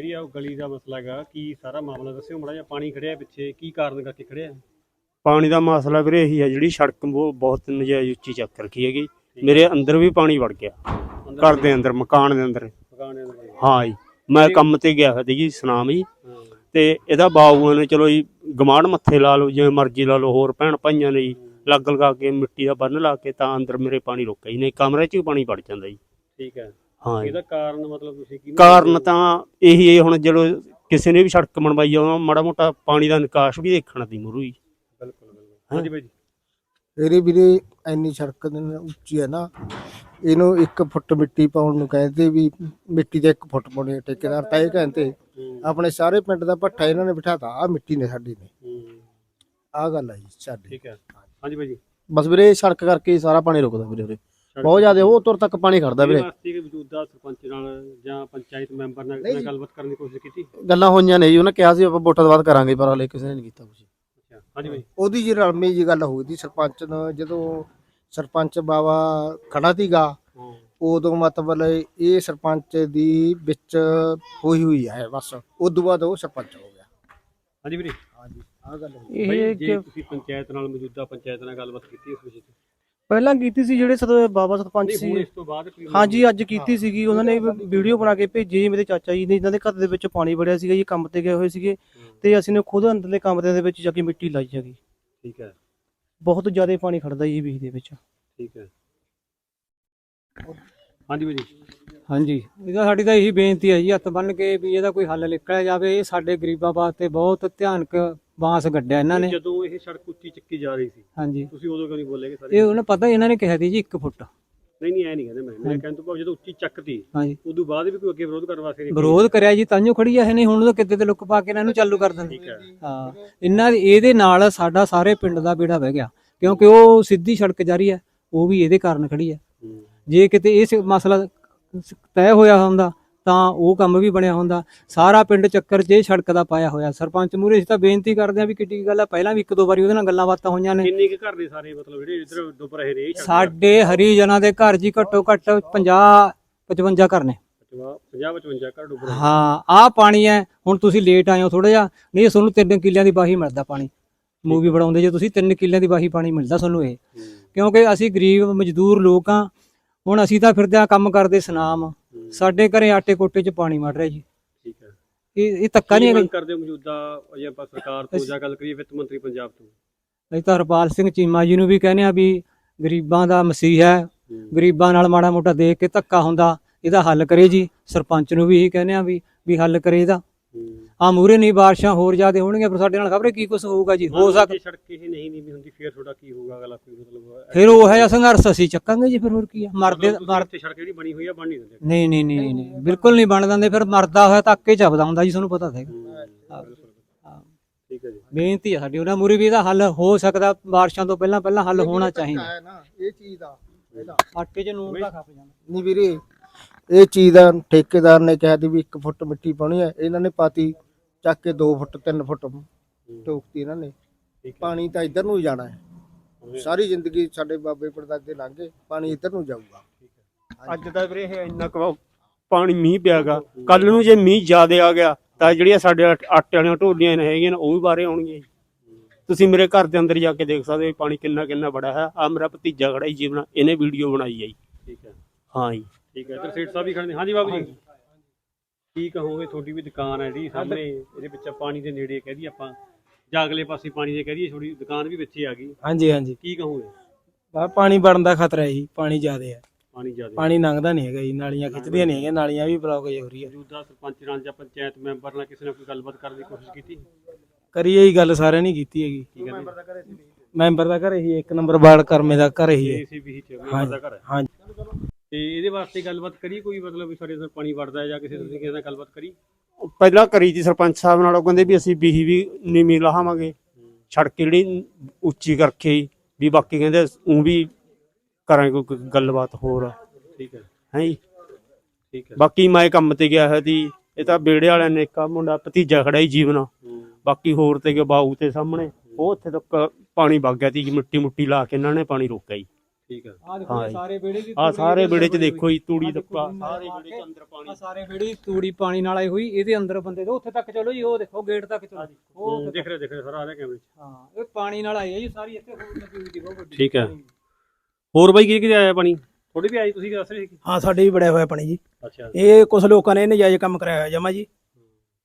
ਜਿਹੜੀ ਆ ਉਹ ਗਲੀ ਦਾ ਮਸਲਾ ਹੈਗਾ ਕੀ ਸਾਰਾ ਮਾਮਲਾ ਦੱਸਿਓ ਮੜਾ ਜਿਹਾ ਪਾਣੀ ਖੜਿਆ ਪਿੱਛੇ ਕੀ ਕਾਰਨ ਕਰਕੇ ਖੜਿਆ? ਪਾਣੀ ਦਾ ਮਸਲਾ ਵੀਰੇ ਇਹੀ ਹੈ ਜਿਹੜੀ ਸੜਕ ਉਹ ਬਹੁਤ ਨਜਾਇਜ਼ ਉੱਚੀ ਚੱਕ ਰੱਖੀ ਹੈਗੀ। ਮੇਰੇ ਅੰਦਰ ਵੀ ਪਾਣੀ ਵੜ ਗਿਆ ਘਰ ਦੇ ਅੰਦਰ ਮਕਾਨ ਦੇ ਅੰਦਰ। ਮਕਾਨ ਦੇ ਅੰਦਰ। ਹਾਂ ਜੀ ਮੈਂ ਕੰਮ ਤੇ ਗਿਆ ਹੋਇਆ ਸੀ ਜੀ ਸੁਨਾਮ ਜੀ। ਹਾਂ। ਤੇ ਇਹਦਾ ਬਾਬੂਆਂ ਨੇ ਚਲੋ ਜੀ ਗਮਾੜ ਮੱਥੇ ਲਾ ਲਓ ਜਿਵੇਂ ਮਰਜ਼ੀ ਲਾ ਲਓ ਹੋਰ ਭੈਣ ਭਾਈਆਂ ਨੇ ਜੀ ਲੱਗ ਲਗਾ ਕੇ ਮਿੱਟੀ ਦਾ ਬੰਨ ਲਾ ਕੇ ਤਾਂ ਅੰਦਰ ਮੇਰੇ ਪਾਣੀ ਰੁਕਿਆ ਜੀ ਨਹੀਂ ਕਮਰੇ 'ਚ ਵੀ ਪਾਣੀ ਵੜ ਜਾਂਦਾ ਜੀ। ਠੀਕ ਹੈ। ਹਾਂ। ਜੀ ਇਹਦਾ ਕਾਰਨ ਮਤਲਬ ਤੁਸੀਂ ਕੀ ਕਾਰਨ ਤਾਂ ਇਹੀ ਹੈ ਹੁਣ ਜਦੋਂ ਕਿਸੇ ਨੇ ਵੀ ਸੜਕ ਬਣਵਾਈ ਆ ਮਾੜਾ ਮੋਟਾ ਪਾਣੀ ਦਾ ਨਿਕਾਸ ਵੀ ਦੇਖਣਾ ਦੀ ਮੁਰੂ ਬਿਲਕੁਲ ਬਿਲਕੁਲ। ਹਾਂਜੀ ਬਾਈ ਜੀ। ਇਹਦੇ ਵੀਰੇ ਇੰਨੀ ਸੜਕ ਦੇ ਨਾਲ ਉੱਚੀ ਹੈ ਨਾ ਇਹਨੂੰ 1 ਫੁੱਟ ਮਿੱਟੀ ਪਾਉਣ ਨੂੰ ਕਹਿੰਦੇ ਵੀ ਮਿੱਟੀ ਦੇ 1 ਫੁੱਟ ਪਾਉਣੀ ਹੈ ਠੇਕੇਦਾਰ ਤਾਂ ਇਹ ਕਹਿੰਦੇ ਹੂੰ, ਆਪਣੇ ਸਾਰੇ ਪਿੰਡ ਦਾ ਭੱਠਾ ਇਹਨਾਂ ਨੇ ਬਿਠਾਤਾ ਆ ਮਿੱਟੀ ਨੇ ਸਾਡੀ ਨੇ। ਹੂੰ, ਆ ਗੱਲ ਆ ਜੀ ਸਾਡੀ। ਠੀਕ ਹੈ। ਹਾਂਜੀ ਬਾਈ ਜੀ। ਬਸ ਵੀਰੇ ਸੜਕ ਕਰਕੇ ਹੀ ਸਾਰਾ ਪਾਣੀ ਰੁਕਦਾ ਵੀਰੇ ਉਰੇ। ਬਹੁਤ ਜ਼ਿਆਦਾ ਉਹ ਤੁਰ ਤੱਕ ਪਾਣੀ ਖੜਦਾ ਵੀਰੇ। ਵਾਸਤੇ ਕਿ ਮੌਜੂਦਾ ਸਰਪੰਚ ਨਾਲ ਜਾਂ ਪੰਚਾਇਤ ਮੈਂਬਰ ਨਾਲ। ਗੱਲਬਾਤ ਕਰਨ ਦੀ ਕੋਸ਼ਿਸ਼ ਕੀਤੀ? ਗੱਲਾਂ ਹੋਈਆਂ ਨੇ ਜੀ ਉਹਨੇ ਕਿਹਾ ਸੀ ਆਪਾਂ ਵੋਟਾਂ ਤੋਂ ਬਾਅਦ ਕਰਾਂਗੇ ਪਰ ਹਲੇ ਕਿਸੇ ਨੇ ਨਹੀਂ ਕੀਤਾ ਕੁਝ ਅੱਛਾ ਹਾਂਜੀ ਬਾਈ। ਉਹਦੀ ਜੀ ਰਲਮੀ ਜੀ ਗੱਲ ਹੋਈ ਸੀ ਸਰਪੰਚ ਨਾਲ ਜਦੋਂ ਸਰਪੰਚ ਬਾਵਾ ਖੜਾ ਸੀਗਾ ਉਦੋਂ ਮਤਲਬ ਇਹ ਸਰਪੰਚ ਦੀ ਵਿੱਚ ਹੋਈ ਹੋਈ ਹੈ ਬਸ। ਉਦੋਂ ਬਾਅਦ ਉਹ ਸਰਪੰਚ ਹੋ ਗਿਆ। ਹਾਂਜੀ ਵੀਰੇ। ਹਾਂਜੀ ਆ ਗੱਲ ਹੋਈ ਇਹ ਜੇ ਕਿ ਤੁਸੀਂ ਪੰਚਾਇਤ ਨਾਲ ਮੌਜੂਦਾ ਪੰਚਾਇਤ ਨਾਲ ਗੱਲਬਾਤ ਕੀਤੀ ਇਸ ਵਿਸ਼ੇ ਤੇ? ਪਹਿਲਾਂ ਕੀਤੀ ਸੀ ਜਿਹੜੇ ਸਦ ਬਾਬਾ ਸਰਪੰਚ ਸੀ। ਇਸ ਤੋਂ ਬਾਅਦ ਕੋਈ ਹਾਂਜੀ ਅੱਜ ਕੀਤੀ ਸੀਗੀ। ਉਹਨਾਂ ਨੇ ਵੀਡੀਓ ਬਣਾ ਕੇ ਭੇਜੀ ਮੇਰੇ ਚਾਚਾ ਜੀ ਨੇ। ਇਹਨਾਂ ਦੇ ਘਰ ਦੇ ਵਿੱਚ ਪਾਣੀ ਵੜਿਆ ਸੀਗਾ ਜੀ ਕੰਮ ਤੇ ਗਏ ਹੋਏ ਸੀਗੇ। ਤੇ ਅਸੀਂ ਨੇ ਖੁਦ ਅੰਦਰਲੇ ਕਮਰਿਆਂ ਦੇ ਵਿੱਚ ਜਾ ਕੇ ਮਿੱਟੀ ਲਾਈ ਹੈਗੀ। ਠੀਕ ਹੈ। ਬਹੁਤ ਜ਼ਿਆਦਾ ਪਾਣੀ ਖੜਦਾ ਜੀ ਬੀਜ ਦੇ ਵਿੱਚ। ਠੀਕ ਹੈ। ਹਾਂਜੀ ਬਾਈ ਜੀ। ਹਾਂਜੀ। ਇਹਦਾ ਸਾਡੀ ਤਾਂ ਇਹੀ ਬੇਨਤੀ ਹੈ ਜੀ ਹੱਥ ਬੰਨ ਕੇ ਵੀ ਇਹਦਾ ਕੋਈ ਹੱਲ ਨਿਕਲਿਆ ਜਾਵੇ। ਇਹ ਸਾਡੇ ਗਰੀਬਾਂ ਵਾਸਤੇ ਬਹੁਤ ਧਿਆਨਕ ਬਾਂਸ ਗੱਡਿਆ ਇਹਨਾਂ ਨੇ। ਜਦੋਂ ਇਹ ਸੜਕ ਉੱਚੀ ਚੱਕੀ ਜਾ ਰਹੀ ਸੀ ਹਾਂਜੀ। ਤੁਸੀਂ ਉਦੋਂ ਕਿਉਂ ਨਹੀਂ ਬੋਲੇਗੇ ਸਾਰੇ ਇਹ ਉਹਨੇ ਪਤਾ ਇਹਨਾਂ ਨੇ ਕਿਹਾ ਸੀ ਜੀ 1 ਫੁੱਟ। ਨਹੀਂ ਨਹੀਂ ਐ ਨਹੀਂ ਕਹਿੰਦੇ ਮੈਂ। ਮੇਰੇ ਕਹਿਣ ਤੋਂ ਭਾਵ ਜਦੋਂ ਉੱਚੀ ਚੱਕਤੀ ਹਾਂਜੀ। ਉਦੋਂ ਬਾਅਦ ਵੀ ਕੋਈ ਅੱਗੇ ਵਿਰੋਧ ਕਰਨ ਵਾਸਤੇ ਨਹੀਂ ਵਿਰੋਧ ਕਰਿਆ ਜੀ ਤਾਂਿਓ ਖੜੀ ਆ ਇਹ ਨਹੀਂ ਹੁਣ ਤਾਂ ਕਿਤੇ ਤੇ ਲੁੱਕ ਪਾ ਕੇ ਇਹਨਾਂ ਨੂੰ ਚਾਲੂ ਕਰ ਦਿੰਦੇ। ਹੈ। ਇਹਨਾਂ ਦੀ- ਇਹਦੇ ਨਾਲ ਸਾਡਾ ਸਾਰੇ ਪਿੰਡ ਦਾ ਬੇੜਾ ਵਹਿ ਗਿਆ। ਕਿਉਂਕਿ ਉਹ ਸਿੱਧੀ ਸੜਕ ਜਾ ਰਹੀ ਹੈ ਉਹ ਵੀ ਇਹਦੇ ਕਾਰਨ ਖੜੀ ਹੈ। ਜੇ ਕਿਤੇ ਇਹ ਮਸਲਾ ਤੈਅ ਹੋਇਆ ਹੁੰਦਾ ਤਾਂ ਉਹ ਕੰਮ ਵੀ ਬਣਿਆ ਹੁੰਦਾ। ਸਾਰਾ ਪਿੰਡ ਚੱਕਰ 'ਚ ਸੜਕ ਦਾ ਪਾਇਆ ਹੋਇਆ। ਸਰਪੰਚ ਮੂਰੇ ਅਸੀਂ ਤਾਂ ਬੇਨਤੀ ਕਰਦੇ ਆ ਵੀ ਕਿੱਡੀ ਗੱਲ ਆ ਪਹਿਲਾਂ ਵੀ ਇੱਕ ਦੋ ਵਾਰੀ ਉਹਦੇ ਨਾਲ ਗੱਲਾਂ ਬਾਤਾਂ ਹੋਈਆਂ ਨੇ। ਕਿੰਨੇ ਕੁ ਘਰ ਦੇ ਸਾਰੇ ਮਤਲਬ ਜਿਹੜੇ ਇਧਰ ਡੁੱਬ ਰਹੇ ਨੇ ਸਾਡੇ ਹਰੀਜਨਾਂ ਦੇ ਘਰ ਜੀ ਘੱਟੋ ਘੱਟ 50 55 ਘਰ ਨੇ। 50 55 ਘਰ ਡੁੱਬ ਰਹੇ। ਹਾਂ ਆਹ ਪਾਣੀ ਹੈ ਹੁਣ ਤੁਸੀਂ ਲੇਟ ਆਏ ਹੋ ਥੋੜਾ ਜਿਹਾ ਨਹੀਂ ਤੁਹਾਨੂੰ ਤਿੰਨ ਕਿੱਲਿਆਂ ਦੀ ਬਾਹੀ ਮਿਲਦਾ ਪਾਣੀ। ਮੂਵੀ ਬਣਾਉਂਦੇ ਜੇ ਤੁਸੀਂ ਤਿੰਨ ਕਿੱਲਿਆਂ ਦੀ ਬਾਹੀ ਪਾਣੀ ਮਿਲਦਾ ਤੁਹਾਨੂੰ ਇਹ। ਕਿਉਂਕਿ ਅਸੀਂ ਗਰੀਬ ਮਜ਼ਦੂਰ ਲੋਕ ਆ ਹੁਣ ਅਸੀਂ ਤਾਂ ਫਿਰਦੇ ਆ ਕੰਮ ਕਰਦੇ ਸੁਨਾਮ। ਸਾਡੇ ਘਰੇ ਆਟੇ ਕੋਟੇ 'ਚ ਪਾਣੀ ਮੜ ਰਿਹਾ ਜੀ। ਠੀਕ ਹੈ। ਇਹ ਇਹ ਧੱਕਾ ਨਹੀਂ ਹੈਗਾ। ਕਰਦੇ ਮੌਜੂਦਾ ਜੇ ਆਪਾਂ ਸਰਕਾਰ ਤੋਂ ਜਾਂ ਗੱਲ ਕਰੀਏ ਵਿੱਤ ਮੰਤਰੀ ਪੰਜਾਬ ਤੋਂ? ਅਸੀਂ ਤਾਂ ਹਰਪਾਲ ਸਿੰਘ ਚੀਮਾ ਜੀ ਨੂੰ ਵੀ ਕਹਿੰਦੇ ਆ ਵੀ ਗਰੀਬਾਂ ਦਾ ਮਸੀਹ ਹੈ। ਗਰੀਬਾਂ ਨਾਲ ਮਾੜਾ ਮੋਟਾ ਦੇਖ ਕੇ ਧੱਕਾ ਹੁੰਦਾ ਇਹਦਾ ਹੱਲ ਕਰੇ ਜੀ। ਸਰਪੰਚ ਨੂੰ ਵੀ ਇਹੀ ਕਹਿੰਦੇ ਆ ਵੀ ਵੀ ਹੱਲ ਕਰੇ ਇਹਦਾ। ਆ ਮੂਰੇ ਨਹੀਂ ਬਾਰਿਸ਼ਾਂ ਹੋਰ ਜ਼ਿਆਦਾ ਹੋਣਗੀਆਂ ਪਰ ਸਾਡੇ ਨਾਲ ਖਬਰੇ ਕੀ ਕੁਝ ਹੋਊਗਾ ਜੀ? ਹੋ ਸਕ ਜੇ ਸੜਕ ਇਹ ਨਹੀਂ ਨੀਵੀਂ ਹੁੰਦੀ ਫਿਰ ਤੁਹਾਡਾ ਕੀ ਹੋਊਗਾ ਅਗਲਾ ਕੋਈ ਮਤਲਬ ਫਿਰ ਉਹ ਹੈ ਸੰਘਰਸ਼ ਅਸੀਂ ਚੱਕਾਂਗੇ ਜੀ ਫਿਰ ਹੋਰ ਕੀ ਆ? ਮਰਦੇ ਮਰ ਤੇ ਸੜਕ ਜਿਹੜੀ ਬਣੀ ਹੋਈ ਆ ਬਣ ਨਹੀਂ ਦਿੰਦੇ। ਨਹੀਂ ਨਹੀਂ ਨਹੀਂ ਨਹੀਂ ਬਿਲਕੁਲ ਨਹੀਂ ਬਣ ਦਿੰਦੇ ਫਿਰ ਮਰਦਾ ਹੋਇਆ ਤਾਂ ਅੱਕੇ ਚੱਬਦਾ ਹੁੰਦਾ ਜੀ ਤੁਹਾਨੂੰ ਪਤਾ ਤਾਂ ਹੈਗਾ। ਠੀਕ ਹੈ ਜੀ। ਬੇਨਤੀ ਆ ਸਾਡੀ ਉਹਨਾਂ ਮੂਰੇ ਵੀ ਇਹਦਾ ਹੱਲ ਹੋ ਸਕਦਾ ਬਾਰਿਸ਼ਾਂ ਤੋਂ ਪਹਿਲਾਂ ਪਹਿਲਾਂ ਹੱਲ ਹੋਣਾ ਚਾਹੀਦਾ। ਹੈ ਨਾ ਇਹ ਚੀਜ਼ ਦਾ ਇਹਦਾ ਆਟੇ 'ਚ ਨੂਨ ਦਾ ਖੱਪ ਜਾਂਦਾ। ਨਹੀਂ ਵੀਰੇ ਇਹ ਚੀਜ਼ ਦਾ ਠੇਕੇਦਾਰ ਨੇ ਕਿਹਾ ਸੀ ਵੀ 1 ਫੁੱਟ ਮਿੱਟੀ ਪਾਉਣੀ ਹੈ ਇਹਨਾਂ ਨੇ ਪਾਤੀ ਚੱਕ ਕੇ 2 ਫੁੱਟ 3 ਫੁੱਟ ਟੋਕਤੀ ਇਹਨਾਂ ਨੇ। ਪਾਣੀ ਤਾਂ ਇੱਧਰ ਨੂੰ ਹੀ ਜਾਣਾ ਹੈ। ਸਾਰੀ ਜ਼ਿੰਦਗੀ ਸਾਡੇ ਬਾਬੇ ਪੜਦਾਦੇ ਲੰਘੇ ਪਾਣੀ ਇੱਧਰ ਨੂੰ ਜਾਊਗਾ। ਅੱਜ ਤਾਂ ਵੀਰੇ ਇਹ ਇੰਨਾ ਕੁ ਪਾਣੀ ਮੀਂਹ ਪਿਆਗਾ। ਕੱਲ ਨੂੰ ਜੇ ਮੀਂਹ ਜ਼ਿਆਦਾ ਆ ਗਿਆ ਤਾਂ ਜਿਹੜੀਆਂ ਸਾਡੇ ਆਟ- ਵਾਲੀਆਂ ਢੋਲੀਆਂ ਨੇ ਹੈਗੀਆਂ ਨੇ ਉਹ ਵੀ ਬਾਹਰੇ ਆਉਣਗੀਆਂ। ਤੁਸੀਂ ਮੇਰੇ ਘਰ ਦੇ ਅੰਦਰ ਜਾ ਕੇ ਦੇਖ ਸਕਦੇ ਹੋ ਪਾਣੀ ਕਿੰਨਾ ਕਿੰਨਾ ਬੜਾ ਹੈ। ਆ ਮੇਰਾ ਭਤੀਜਾ ਖੜਾ ਜੀ ਜੀਵਨਾ ਇਹਨੇ ਵੀਡੀਓ ਬਣਾਈ ਹੈ ਜੀ। ਠੀਕ ਹੈ। ਹਾਂ ਜੀ। ਠੀਕ ਹੈ ਇੱਧਰ ਸੇਠ ਸਾਹਿਬ ਵੀ ਖੜੇ ਨੇ। ਹਾਂਜੀ ਬਾਬੂ ਜੀ। ਕੀ ਕਹੋਗੇ? ਤੁਹਾਡੀ ਵੀ ਦੁਕਾਨ ਹੈ ਜਿਹੜੀ ਸਾਹਮਣੇ ਇਹਦੇ ਵਿੱਚ ਪਾਣੀ ਦੇ ਨੇੜੇ ਕਹਿ ਦਈਏ ਆਪਾਂ। ਜਾਂ ਅਗਲੇ ਪਾਸੇ ਪਾਣੀ ਦੇ ਕਹਿ ਦਈਏ ਤੁਹਾਡੀ ਦੁਕਾਨ ਵੀ ਵਿੱਚੇ ਆ ਗਈ। ਹਾਂਜੀ ਹਾਂਜੀ। ਕੀ ਕਹੋਗੇ? ਬਾ ਪਾਣੀ ਵੜਨ ਦਾ ਖਤਰਾ ਹੈ ਜੀ ਪਾਣੀ ਜ਼ਿਆਦਾ ਹੈ। ਪਾਣੀ ਜ਼ਿਆਦਾ। ਪਾਣੀ ਲੰਘਦਾ ਨਹੀਂ ਹੈਗਾ ਜੀ ਨਾਲੀਆਂ ਖਿੱਚਦੀਆਂ ਨਹੀਂ। ਹੈਗੀਆਂ ਨਾਲੀਆਂ ਵੀ ਬਲੌਕ ਹੋ ਰਹੀ ਹੈ ਮੌਜੂਦਾ ਸਰਪੰਚ ਨਾਲ ਜਾਂ ਪੰਚਾਇਤ ਮੈਂਬਰ ਨਾਲ ਕਿਸੇ ਨੇ ਕੋਈ ਗੱਲਬਾਤ ਕਰਨ ਦੀ ਕੋਸ਼ਿਸ਼ ਕੀਤੀ? ਕਰੀਏ ਹੀ ਗੱਲ ਸਾਰਿਆਂ ਨੇ ਕੀਤੀ ਹੈਗੀ। ਕੀ ਕਹਿੰਦੇ? ਮੈਂਬਰ ਦਾ ਘਰ ਹੀ ਇੱਕ ਨੰਬਰ ਵਾਰਡ ਕਰਮੇ ਦਾ ਘਰ ਹੀ ਹੈ। ਏਸੀਬੀ ਚ ਮੈਂਬਰ ਦਾ ਘਰ ਹੈ। ਹਾਂਜੀ। ਤੇ ਇਹਦੇ ਵਾਸਤੇ ਗੱਲਬਾਤ ਕਰੀ ਕੋਈ ਮਤਲਬ ਵੀ ਸਾਡੇ ਅੰਦਰ ਪਾਣੀ ਵੜਦਾ ਹੈ ਜਾਂ ਕਿਸੇ ਤੁਸੀਂ ਕਿਸੇ ਨਾਲ ਗੱਲਬਾਤ ਕਰੀ ਪਹਿਲਾਂ ਕਰੀ ਸੀ ਸਰਪੰਚ ਸਾਹਿਬ ਨਾਲ ਉਹ ਕਹਿੰਦੇ ਵੀ ਅਸੀਂ ਬੀਹੀ ਵੀ ਨੀਵੀਂ ਲਾਹਾਵਾਂਗੇ। ਸੜਕ ਜਿਹੜੀ ਉੱਚੀ ਕਰਕੇ ਹੀ, ਵੀ ਬਾਕੀ ਕਹਿੰਦੇ ਉਹ ਵੀ ਕਰਾਂਗੇ ਕੋਈ ਗੱਲਬਾਤ ਹੋਰ। ਠੀਕ ਹੈ। ਹੈ ਜੀ? ਠੀਕ ਹੈ। ਬਾਕੀ ਮੈਂ ਕੰਮ ਤੇ ਗਿਆ ਹੋਇਆ ਸੀ ਇਹ ਤਾਂ ਬੇੜੇ ਵਾਲਿਆਂ ਨੇ ਇੱਕ ਮੁੰਡਾ ਭਤੀਜਾ ਖੜਾ ਹੀ ਜੀਵਨਾ। ਬਾਕੀ ਹੋਰ ਤੇ ਗਿਆ ਬਾਊ ਤੇ ਸਾਹਮਣੇ ਉਹ ਉੱਥੇ ਤੱਕ ਪਾਣੀ ਵਗ ਗਿਆ ਸੀ ਮਿੱਟੀ ਮੁੱਟੀ ਲਾ ਕੇ ਇਹਨਾਂ ਨੇ ਪਾਣੀ ਰੋਕਿਆ ਜੀ। ਠੀਕ ਹੈ ਆ ਦੇਖੋ ਹਾਂ ਜੀ। ਸਾਰੇ ਵਿਹੜੇ ਦੀ ਆ ਤੂੜੀ ਸਾਰੇ ਇਹਦੇ ਵਿਹੜੇ 'ਚ ਦੇਖੋ ਜੀ ਤੂੜੀ ਤੂੜੀ ਸਾਰੇ ਵਿਹੜੇ 'ਚ ਅੰਦਰ ਪਾਣੀ। ਆ ਸਾਰੇ ਵਿਹੜੇ ਦੀ ਤੂੜੀ ਪਾਣੀ ਨਾਲ ਆਈ ਹੋਈ ਇਹਦੇ ਅੰਦਰ ਬੰਦੇ ਦੇ ਉੱਥੇ ਤੱਕ ਚਲੋ ਜੀ ਉਹ ਦੇਖੋ ਗੇਟ ਤੱਕ ਚਲੋ। ਉਹ ਹੂੰ, ਦਿਖ ਰਿਹਾ ਦਿਖ ਰਿਹਾ ਸਾਰਾ ਆ ਰਿਹਾ ਕੈਮਰੇ 'ਚ। ਹਾਂ ਇਹ ਪਾਣੀ ਨਾਲ ਆਈ ਹੈ ਜੀ ਸਾਰੀ ਇੱਥੇ ਹੋਰ ਲੱਗੀ ਹੋਈ ਦੀ ਬਹੁਤ ਵੱਡੀ। ਠੀਕ ਹੈ ਹੋਰ ਬਾਈ ਕਿਹਦੇ ਕਿਹਦੇ ਆਇਆ ਪਾਣੀ? ਥੋੜੀ ਵੀ ਆਈ ਤੁਸੀਂ ਦੱਸ ਰਹੇ ਸੀ? ਹਾਂ ਸਾਡੇ ਵੀ ਬੜਿਆ ਹੋਇਆ ਪਾਣੀ ਜੀ। ਅੱਛਾ ਇਹ ਕੁਝ ਲੋਕਾਂ ਨੇ ਨਜਾਇਜ਼ ਕੰਮ ਕਰਾਇਆ ਹੋਇਆ ਜਮਾ ਜੀ।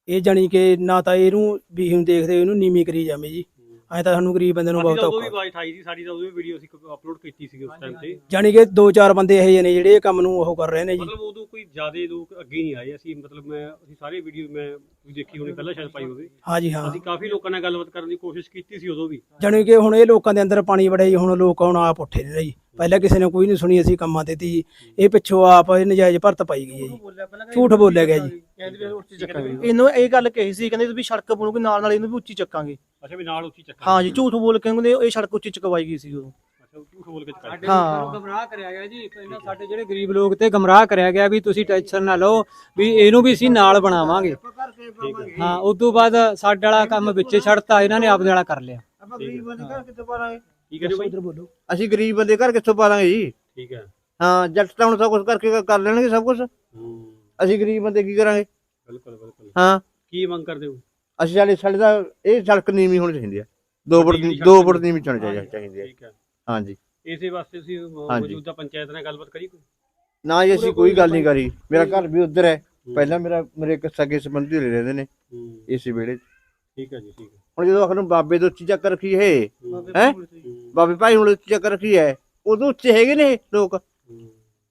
ਇਹ ਜਾਣੀ ਕਿ ਨਾ ਤਾਂ ਇਹਨੂੰ ਵੀ ਹੁਣ ਦੇਖਦੇ ਇਹਨੂੰ ਨੀਵੀਂ ਕਰੀ ਜਾਵੇਂ ਜੀ। ਐ ਤਾਂ ਸਾਨੂੰ ਗਰੀਬ ਬੰਦੇ ਨੂੰ ਬਹੁਤ ਉਦੋਂ ਵੀ ਔਖਾ ਆਵਾਜ਼ ਠਾਈ ਸੀ ਸਾਡੀ ਤਾਂ ਉਦੋਂ ਵੀ ਵੀਡੀਓ ਅਸੀਂ ਅਪਲੋਡ ਕੀਤੀ ਸੀ ਉਸ ਟਾਈਮ ਤੇ। ਜਾਣੀ ਕਿ ਦੋ ਚਾਰ ਬੰਦੇ ਇਹੋ ਜਿਹੇ ਨੇ ਜਿਹੜੇ ਇਹ ਕੰਮ ਨੂੰ ਉਹ ਕਰ ਰਹੇ ਨੇ ਜੀ। ਮਤਲਬ ਉਦੋਂ ਕੋਈ ਜ਼ਿਆਦੇ ਲੋਕ ਅੱਗੇ ਨਹੀਂ ਆਏ ਅਸੀਂ ਮਤਲਬ ਮੈਂ ਅਸੀਂ ਸਾਰੇ ਵੀਡੀਓ ਮੈਂ ਤੁਸੀਂ ਦੇਖੀ ਹੋਣੀ ਪਹਿਲਾਂ ਸ਼ਾਇਦ ਪਾਈ ਹੋਵੇ। ਹਾਂ ਜੀ ਹਾਂ। ਅਸੀਂ ਕਾਫੀ ਲੋਕਾਂ ਨਾਲ ਗੱਲਬਾਤ ਕਰਨ ਦੀ ਕੋਸ਼ਿਸ਼ ਕੀਤੀ ਸੀ ਉਦੋਂ ਵੀ। ਜਾਣੀ ਕਿ ਹੁਣ ਇਹ ਲੋਕਾਂ ਦੇ ਅੰਦਰ ਪਾਣੀ ਵੜਿਆ ਜੀ ਹੁਣ ਲੋਕ ਹੁਣ ਆਪ ਉੱਠੇ ਨੇ ਜੀ। ਪਹਿਲਾਂ ਕਿਸੇ ਨੇ ਕੋਈ ਨਹੀਂ ਸੁਣੀ ਅਸੀਂ ਕੰਮਾਂ ਤੇ ਤੀ। ਇਹ ਪਿੱਛੋਂ ਆਪ ਇਹ ਨਜਾਇਜ਼ ਭਰਤ ਪਾਈ ਗਈ ਹੈ ਜੀ। ਝੂਠ ਬੋਲਿਆ ਗਿਆ ਜੀ। ਇਹਨੂੰ ਇਹ ਗੱਲ ਕਹੀ ਸੀ ਕਹਿੰਦੇ ਵੀ ਸੜਕ ਬਣੂਗੀ ਨਾਲ ਨਾਲ ਇਹਨੂੰ ਵੀ ਉੱਚੀ ਚੱਕਾਂਗੇ। ਅੱਛਾ ਵੀ ਨਾਲ ਉੱਚੀ ਚੱਕਾ ਹਾਂ ਜੀ ਝੂਠ ਬੋਲ ਕੇ ਕਹਿੰਦੇ ਇਹ ਸੜਕ ਉੱਚੀ ਚਕਵਾਈ ਗਈ ਸੀ ਉਦੋਂ। ਅੱਛਾ ਝੂਠ ਬੋਲ ਕੇ ਚੱਕਾ ਸਾਡੇ ਹਾਂ। ਲੋਕਾਂ ਨੂੰ ਗਮਰਾਹ ਕਰਿਆ ਗਿਆ ਜੀ ਇਹਨਾਂ ਸਾਡੇ ਜਿਹੜੇ ਗਰੀਬ ਲੋਕ ਤੇ ਗਮਰਾਹ ਕਰਿਆ ਗਿਆ ਵੀ ਤੁਸੀਂ ਟੈਨਸ਼ਨ ਨਾ ਲਓ ਵੀ ਇਹਨੂੰ ਵੀ ਅਸੀਂ ਨਾਲ ਬਣਾਵਾਂਗੇ। ਹਾਂ ਉਸ ਤੋਂ ਬਾਅਦ ਸਾਡੇ ਵਾਲਾ ਕੰਮ ਵਿੱਚੇ ਛੱਡਤਾ ਇਹਨਾਂ ਨੇ ਆਪਦੇ ਵਾਲਾ ਕਰ ਲਿਆ। ਆਪਾਂ ਗਰੀਬ ਬੰਦੇ ਘਰ ਕਿੱਥੋਂ ਪਾਲਾਂਗੇ ਕੀ ਕਹਿੰਦੇ ਬਾਈ? ਬੋਲੋ। ਅਸੀਂ ਗਰੀਬ ਬੰਦੇ ਘਰ ਕਿੱਥੋਂ ਪਾਲਾਂਗੇ ਜੀ? ਠੀਕ ਹੈ। ਹਾਂ ਜੱਟ ਤਾਂ ਹੁਣ ਸਭ ਕੁਝ ਕਰਕੇ ਕਰ ਲੈਣਗੇ ਸਭ ਕੁਝ ਹੂੰ। ਅਸੀਂ ਗਰੀਬ ਬੰਦੇ ਕੀ ਕਰਾਂਗੇ? ਬਿਲਕੁਲ ਬਿਲਕੁਲ। ਹਾਂ। ਕੀ ਮੰਗ ਕਰਦੇ ਹੋ? ਅਸੀਂ ਸਾਡੇ ਸਾਡੇ ਦਾ ਇਹ ਸੜਕ ਨੀਵੀਂ ਹੋਣੀ ਚਾਹੀਦੀ ਹੈ। ਦੋ ਫੁੱਟ ਵੱਡੀ ਦੀ- ਦੋ ਫੁੱਟ ਨੀਵੀਂ। ਹੋਣੀ ਚਾਹੀਦੀ ਚਾਹੀਦੀ ਹੈ। ਠੀਕ ਹੈ। ਹਾਂਜੀ। ਇਸੇ ਵਾਸਤੇ ਅਹ, ਹਾਂਜੀ। ਮੌਜੂਦਾ ਪੰਚਾਇਤ ਨਾਲ ਗੱਲਬਾਤ ਕਰੀ ਕੋਈ? ਨਾ ਜੀ ਅਸੀਂ ਕੋਈ ਗੱਲ ਨਹੀਂ ਕਰੀ। ਮੇਰਾ ਘਰ ਵੀ ਉੱਧਰ ਹੈ। ਪਹਿਲਾਂ ਮੇਰਾ ਮੇਰੇ ਇੱਕ ਸਗੇ ਸੰਬੰਧੀ ਰਹਿੰਦੇ ਨੇ। ਹੂੰ। ਇਸੇ ਵਿਹੜੇ 'ਚ ਠੀਕ ਹੈ ਜੀ ਠੀਕ ਹੈ। ਹੁਣ ਜਦੋਂ ਆਖਰ ਨੂੰ ਬਾਬੇ ਤੋਂ ਉੱਚੀ ਚੱਕ ਰੱਖੀ ਹੈ। ਹੂੰ, ਬਾਬੇ ਭਾਈ ਹੁਣ ਉੱਚੀ ਚੱਕ ਰੱਖੀ ਹੈ ਉਦੋਂ ਉੱਚੇ ਹੈਗੇ ਨੇ ਇਹ ਲੋਕ।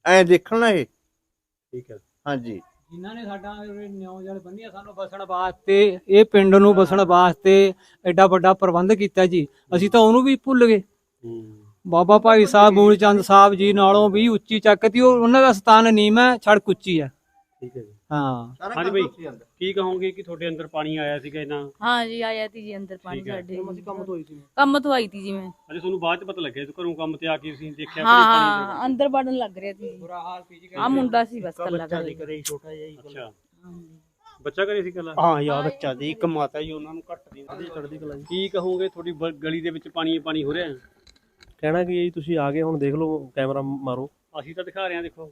ਐ ਦੇਖਣ ਇਹ। ਠੀਕ ਹੈ। ਹਾਂਜੀ। ਜਿਨ੍ਹਾਂ ਨੇ ਸਾਡਾ ਨਿਉ ਜਲ ਬੰਨਿਆ ਸਾਨੂੰ ਬਸਣ ਵਾਸਤੇ ਇਹ ਪਿੰਡ ਨੂੰ ਬਸਣ ਵਾਸਤੇ ਐਡਾ ਵੱਡਾ ਪ੍ਰਬੰਧ ਕੀਤਾ ਜੀ। ਅਸੀਂ ਤਾਂ ਉਹਨੂੰ ਵੀ ਭੁੱਲ ਗਏ। ਬਾਬਾ ਭਾਈ ਸਾਹਿਬ ਮੂਲ ਚੰਦ ਸਾਹਿਬ ਜੀ ਨਾਲੋਂ ਵੀ ਉੱਚੀ ਚੱਕਤੀ ਉਹ ਉਹਨਾਂ ਦਾ ਸਥਾਨ ਨੀਮ ਹੈ ਛੜਕ ਉੱਚੀ ਹੈ। ਠੀਕ ਹੈ ਜੀ। ਹਾਂ। ਹਾਂਜੀ ਬਾਈ ਕੀ ਕਹੋਗੇ ਕਿ ਤੁਹਾਡੇ ਅੰਦਰ ਪਾਣੀ ਆਇਆ ਸੀਗਾ ਇਹਨਾਂ ਹਾਂ ਜੀ ਆਇਆ ਤੀ ਜੀ ਅੰਦਰ ਪਾਣੀ ਠੀਕ ਹੈ। ਸਾਡੇ। ਕੰਮ ਤੋਂ ਹੋਈ ਸੀ ਕੰਮ ਤੋਂ ਆਈ ਤੀ ਜੀ ਮੈਂ। ਅਜੇ ਤੁਹਾਨੂੰ ਬਾਅਦ ਚ ਪਤਾ ਲੱਗਿਆ ਤੂੰ ਘਰੋਂ ਕੰਮ ਤੇ ਆ ਕੇ ਤੁਸੀਂ ਦੇਖਿਆ ਹਾਂ ਘਰੇ ਪਾਣੀ ਹਾਂ ਅੰਦਰ ਵੜਨ ਲੱਗ ਰਿਹਾ ਸੀ ਆ ਮੁੰਡਾ ਸੀ ਬਸ ਕੱਲਾ ਕੱਲਾ ਛੋਟਾ ਜਿਹਾ ਅੱਛਾ। ਬੱਚਾ ਘਰੇ ਸੀ ਕੱਲਾ ਹਾਂ ਯਾ ਬੱਚਾ ਜੀ ਇੱਕ ਮਾਤਾ ਜੀ ਉਹਨਾਂ ਨੂੰ ਘੱਟ ਦੀ ਚੜਦੀ ਕਲਾ ਜੀ। ਕੀ ਕਹੋਗੇ ਤੁਹਾਡੀ ਬ- ਗਲੀ ਦੇ ਵਿੱਚ ਪਾਣੀ ਪਾਣੀ ਹੋ ਰਿਹਾ? ਹੈ ਕਹਿਣਾ ਕੀ ਹੈ ਜੀ ਤੁਸੀਂ ਆ ਗਏ ਹੁਣ ਦੇਖ ਲਓ ਕੈਮਰਾ ਮਾਰੋ। ਅਸੀਂ ਤਾਂ ਦਿਖਾ ਰਹੇ ਹਾਂ ਦੇਖੋ।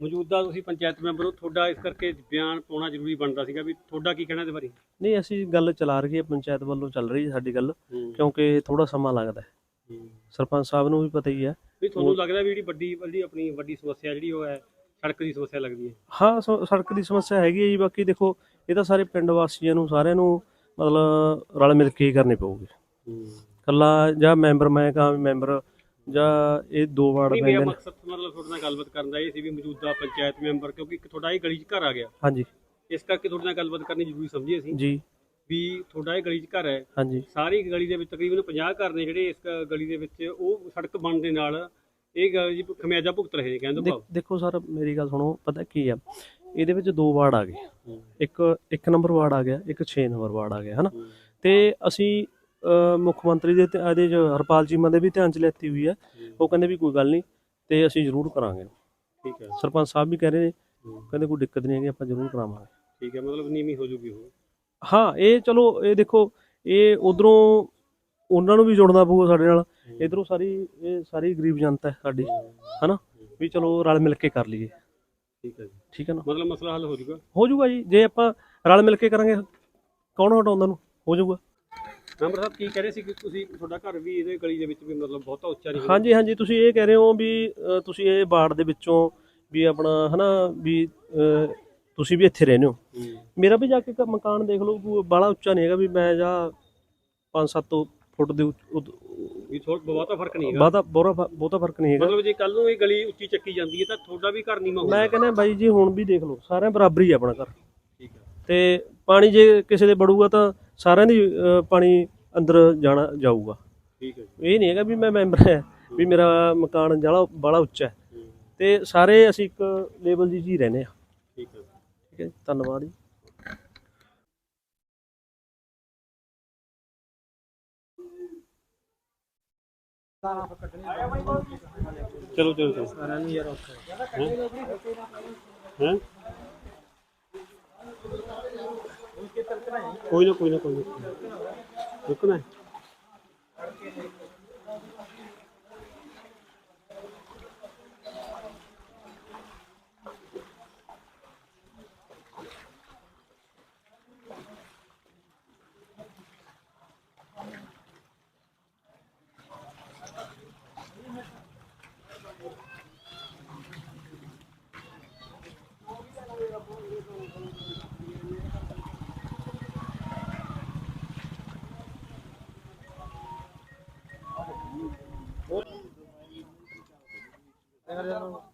ਮੌਜੂਦਾ ਤੁਸੀਂ ਪੰਚਾਇਤ ਮੈਂਬਰ ਹੋ ਤੁਹਾਡਾ ਇਸ ਕਰਕੇ ਬਿਆਨ ਪਾਉਣਾ ਜ਼ਰੂਰੀ ਬਣਦਾ ਸੀਗਾ ਵੀ ਤੁਹਾਡਾ ਕੀ ਕਹਿਣਾ ਇਹਦੇ ਬਾਰੇ? ਨਹੀਂ ਅਸੀਂ ਗੱਲ ਚਲਾ ਰਹੀ ਹੈ ਪੰਚਾਇਤ ਵੱਲੋਂ ਚੱਲ ਰਹੀ ਹੈ ਸਾਡੀ ਗੱਲ ਕਿਉਂਕਿ ਥੋੜਾ ਸਮਾਂ ਲੱਗਦਾ ਹੈ। ਸਰਪੰਚ ਸਾਹਿਬ ਨੂੰ ਵੀ ਪਤਾ ਹੀ ਹੈ। ਵੀ ਤੁਹਾਨੂੰ ਲੱਗਦਾ ਵੀ ਜਿਹੜੀ ਵੱਡੀ ਵੱਡੀ ਆਪਣੀ ਵੱਡੀ ਸਮੱਸਿਆ ਜਿਹੜੀ ਉਹ ਹੈ ਸੜਕ ਦੀ ਸਮੱਸਿਆ ਲੱਗਦੀ ਹੈ? ਹਾਂ ਸੜਕ ਦੀ ਸਮੱਸਿਆ ਹੈਗੀ ਹੈ ਜੀ ਬਾਕੀ ਦੇਖੋ ਇਹ ਤਾਂ ਸਾਰੇ ਪਿੰਡ ਵਾਸੀਆਂ ਨੂੰ ਸਾਰਿਆਂ ਨੂੰ ਮਤਲਬ ਰਲ ਮਿਲ ਕੇ ਕਰਨੀ ਪਊਗੀ। ਕੱਲਾ ਜਾਂ ਮੈਂਬਰ ਮੈਂ ਕਹਾਂ ਮੈਂਬਰ ਜਾਂ ਇਹ ਦੋ ਵਾਰਡ ਨਹੀਂ ਮੇਰਾ ਪੈਂਦੇ ਨੇ ਮਕਸਦ ਮਤਲਬ ਤੁਹਾਡੇ ਨਾਲ ਗੱਲਬਾਤ ਕਰਨ ਦਾ ਇਹ ਸੀ ਵੀ ਮੌਜੂਦਾ ਪੰਚਾਇਤ ਮੈਂਬਰ ਕਿਉਂਕਿ ਇੱਕ ਤੁਹਾਡਾ ਇਹ ਗਲੀ 'ਚ ਘਰ ਆ ਗਿਆ। ਹਾਂਜੀ। ਇਸ ਕਰਕੇ ਤੁਹਾਡੇ ਨਾਲ ਗੱਲਬਾਤ ਕਰਨੀ ਜ਼ਰੂਰੀ ਸਮਝੀ ਅਸੀਂ। ਜੀ। ਵੀ ਤੁਹਾਡਾ ਇਹ ਗਲੀ 'ਚ ਘਰ ਹੈ। ਹਾਂਜੀ। ਸਾਰੀ ਗਲੀ ਦੇ ਵਿੱਚ ਤਕਰੀਬਨ 50 ਘਰ ਨੇ ਜਿਹੜੇ ਇਸ ਗਲੀ ਦੇ ਵਿੱਚ। ਉਹ ਸੜਕ ਬਣਨ ਦੇ ਨਾਲ ਇਹ ਗਲੀ ਖਮਿਆਜਾ ਭੁਗਤ ਰਹੇ ਨੇ ਕਹਿੰਦੇ ਦੇਖ- ਭਾਵ। ਦੇਖੋ ਸਰ ਮੇਰੀ ਗੱਲ ਸੁਣੋ ਪਤਾ ਕੀ ਆ? ਇਹਦੇ ਵਿੱਚ ਦੋ ਵਾਰਡ ਆ ਗਏ। ਇੱਕ ਇੱਕ ਨੰਬਰ ਵਾਰਡ ਆ ਗਿਆ ਇੱਕ 6 ਨੰਬਰ ਵਾਰਡ ਆ ਗਿਆ ਹਨਾ? ਤੇ ਅਸੀਂ ਅਹ, ਮੁੱਖ ਮੰਤਰੀ ਦੇ ਤੇ ਇਹਦੇ ਚ ਹਰਪਾਲ ਚੀਮਾ ਦੇ ਵੀ ਧਿਆਨ ਚ ਲੈਤੀ ਹੋਈ ਹੈ। ਉਹ ਕਹਿੰਦੇ ਵੀ ਕੋਈ ਗੱਲ ਨਹੀਂ ਤੇ ਅਸੀਂ ਜ਼ਰੂਰ ਕਰਾਂਗੇ। ਠੀਕ ਹੈ। ਸਰਪੰਚ ਸਾਹਿਬ ਵੀ ਕਹਿ ਰਹੇ ਨੇ ਕਹਿੰਦੇ ਕੋਈ ਦਿੱਕਤ ਨਹੀਂ ਹੈਗੀ ਆਪਾਂ ਜ਼ਰੂਰ ਕਰਾਵਾਂਗੇ। ਠੀਕ ਹੈ ਮਤਲਬ ਨੀਵੀਂ ਹੋ ਜੂਗੀ ਉਹ। ਹਾਂ ਇਹ ਚਲੋ ਇਹ ਦੇਖੋ ਇਹ ਉਧਰੋਂ ਉਹਨਾਂ ਨੂੰ ਵੀ ਜੁੜਨਾ ਪਊਗਾ ਸਾਡੇ ਨਾਲ। ਇਧਰੋਂ ਸਾਰੀ ਇਹ ਸਾਰੀ ਗਰੀਬ ਜਨਤਾ ਹੈ ਸਾਡੀ ਹਨਾ? ਵੀ ਚਲੋ ਰਲ ਮਿਲ ਕੇ ਕਰ ਲਈਏ। ਠੀਕ ਹੈ ਜੀ। ਠੀਕ ਹੈ ਨਾ? ਮਤਲਬ ਮਸਲਾ ਹੱਲ ਹੋ ਜੂਗਾ? ਹੋ ਜਾਊਗਾ ਜੀ ਜੇ ਆਪਾਂ ਰਲ ਮਿਲ ਕੇ ਕਰਾਂਗੇ ਕੌਣ ਹਟਾਉਂਦਾ ਨੂੰ ਹੋ ਜਾਊਗਾ ਮੈਂਬਰ ਸਾਹਿਬ ਕੀ ਕਹਿ ਰਹੇ ਸੀ ਕਿ ਤੁਸੀਂ ਤੁਹਾਡਾ ਘਰ ਵੀ ਇਹਦੇ ਗਲੀ ਦੇ ਵਿੱਚ ਵੀ ਮਤਲਬ ਬਹੁਤਾ ਉੱਚਾ ਨਹੀਂ ਹਾਂਜੀ ਹਾਂਜੀ ਤੁਸੀਂ ਇਹ ਕਹਿ ਰਹੇ ਹੋ ਵੀ ਅ, ਤੁਸੀਂ ਇਹ ਬਾੜ ਦੇ ਵਿੱਚੋਂ ਵੀ ਆਪਣਾ ਹਨਾ ਵੀ ਅ, ਤੁਸੀਂ ਵੀ ਇੱਥੇ ਰਹਿੰਦੇ ਹੋ। ਮੇਰਾ ਵੀ ਜਾ ਕੇ ਘਰ ਮਕਾਨ ਦੇਖ ਲਓ ਬਾਹਲਾ ਉੱਚਾ ਨਹੀਂ ਹੈਗਾ ਵੀ ਮੈਂ ਜਾਂ 5-7 ਫੁੱਟ ਦੇ ਉੱਚ- ਉੱਤ- ਵੀ ਥੋੜਾ ਬਹੁਤਾ ਫ਼ਰਕ ਨਹੀਂ ਹੈਗਾ। ਬਹੁਤਾ ਬੋਰਾ ਬਹੁਤਾ ਫ਼ਰਕ ਨਹੀਂ ਹੈਗਾ। ਮਤਲਬ ਜੇ ਕੱਲ ਨੂੰ ਇਹ ਗਲੀ ਉੱਚੀ ਚੱਕੀ ਜਾਂਦੀ ਹੈ ਤਾਂ ਤੁਹਾਡਾ ਵੀ ਘਰ ਨੀਵਾਂ ਹੋਊਗਾ ਮੈਂ ਕਹਿੰਦਾ ਬਾਈ ਜੀ ਹੁਣ ਵੀ ਦੇਖ ਲਓ ਸਾਰਿਆਂ ਬਰਾਬਰੀ ਹੈ ਆਪਣਾ ਘਰ। ਠੀਕ ਹੈ। ਤੇ ਪਾਣੀ ਜੇ ਕਿਸੇ ਦੇ ਬੜੂਗਾ ਤਾਂ ਸਾਰਿਆਂ ਦੀ ਪਾਣੀ ਅੰਦਰ ਜਾਣਾ ਜਾਊਗਾ। ਠੀਕ ਹੈ ਜੀ। ਇਹ ਨਹੀਂ ਹੈਗਾ ਵੀ ਮੈਂ ਮੈਂਬਰ ਹੈ ਵੀ ਮੇਰਾ ਮਕਾਨ ਜਿਹੜਾ ਬੜਾ ਉੱਚਾ ਹੈ। ਤੇ ਸਾਰੇ ਅਸੀਂ ਇੱਕ ਲੈਵਲ ਦੀ ਜੀ ਰਹਿੰਦੇ ਆ ਠੀਕ ਹੈ ਠੀਕ ਹੈ ਜੀ, ਧੰਨਵਾਦ ਜੀ। ਚਲੋ ਚਲੋ ਚਲੋ। ਸਾਰਿਆਂ ਨੂੰ ਯਾਰ ਹੈ? ਕੋਈ ਨਾ ਕੋਈ ਨਾ ਕੋਈ ਨਾ ਰੁਕਣਾ ਹੈ। ਯਾਰ